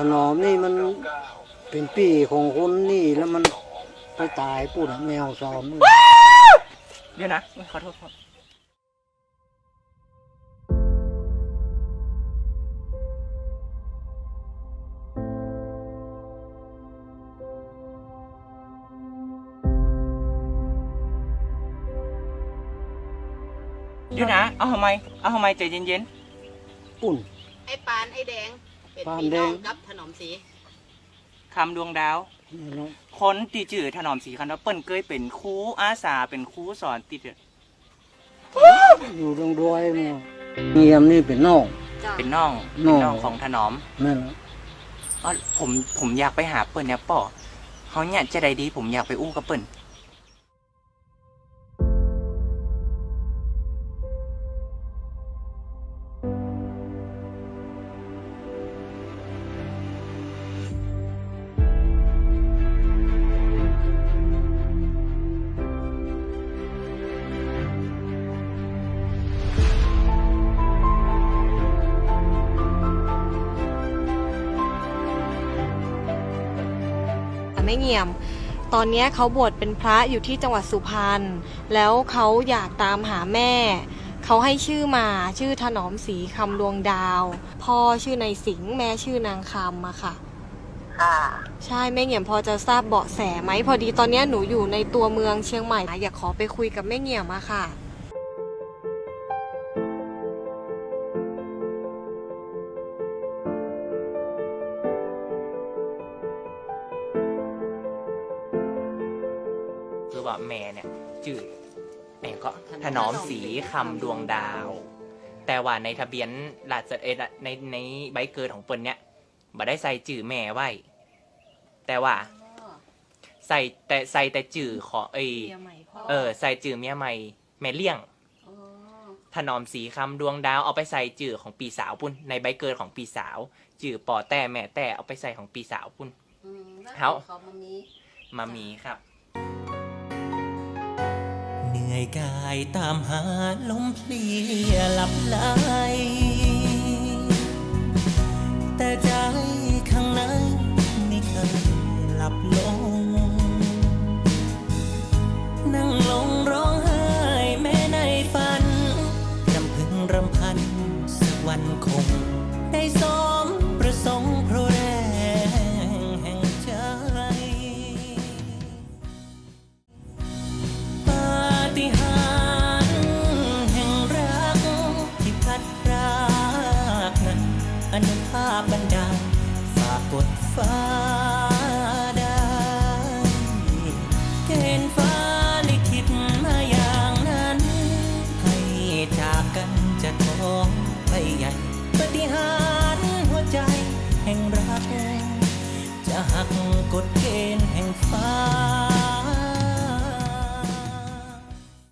ถนอมนี่มันเป็นปีของคนนี่แล้วมันไปตายปุ่นแมวซ้อมนี่เดี๋ยวนะอุ๊ยขอโทษครับเดี๋ยวนะ เอาทำไม เอาทำไมใจเย็นปุ่น ไอ้ปาน ไอ้แดง เป็นปานพี่น้องแดงกับถนอมสีๆคำดวงดาวนี่เนาะคนตีจือถนอมสีคันว่าเปิ้นเคยเป็นครูอาสาเป็นครูสอนติดอยู่ตรงด้วยเนี่ยเงียมนี่เป็นน้องจ้าเป็นน้องน้เป็องนน้องของถนอมนั่นแหละอ๋อผมผมอยากไปหาเปิ้นเนี่ยป่อเขาเนี่ยจะได้ดีผมอยากไปอู้กับเปิ้น ไม่เงียม ตอนเนี้ยเขาบวชเป็นพระอยู่ที่จังหวัดสุพรรณแล้วเขาอยากตามหาแม่ เขาให้ชื่อมาชื่อถนอมศรีคำดวงดาว พ่อชื่อนายสิงห์แม่ชื่อนางคำอะค่ะค่ะ ใช่แม่เงียมพอจะทราบเบาะแสไหมพอดีตอนเนี้ยหนูอยู่ในตัวเมืองเชียงใหม่อยากขอไปคุยกับแม่เงียมอะค่ะ ว่าแม่เนี่ยจืดแม่ก็ถนอมสีคำดวงดาว แต่ว่าในทะเบียนหลักเออในในใบเกิดของเปิ้นเนี่ยบ่ได้ใส่จื่อแม่ไว้ แต่ว่าใส่แต่ใส่แต่จื่อขอเอยเออ ใส่จื่อเมียใหม่แม่เลี้ยงถนอมสีคำดวงดาวเอาไปใส่จื่อของปีสาวปุ่นในใบเกิดของปีสาว จื่อปอแต่แม่แต่เอาไปใส่ของปีสาวปุ่นเฮาเขามามีมามีครับเห นื่อยกายตามหาลมเพลียหลับไหลแต่ใจข้างในไม่เคยหลับลงนั่ง อนุภาพบันดาลฝากกดฟ้าได้เกณฑ์ฟ้าลิขิตมาอย่างนั้น ให้จากกันจะท้องไปใหญ่ปฏิหาร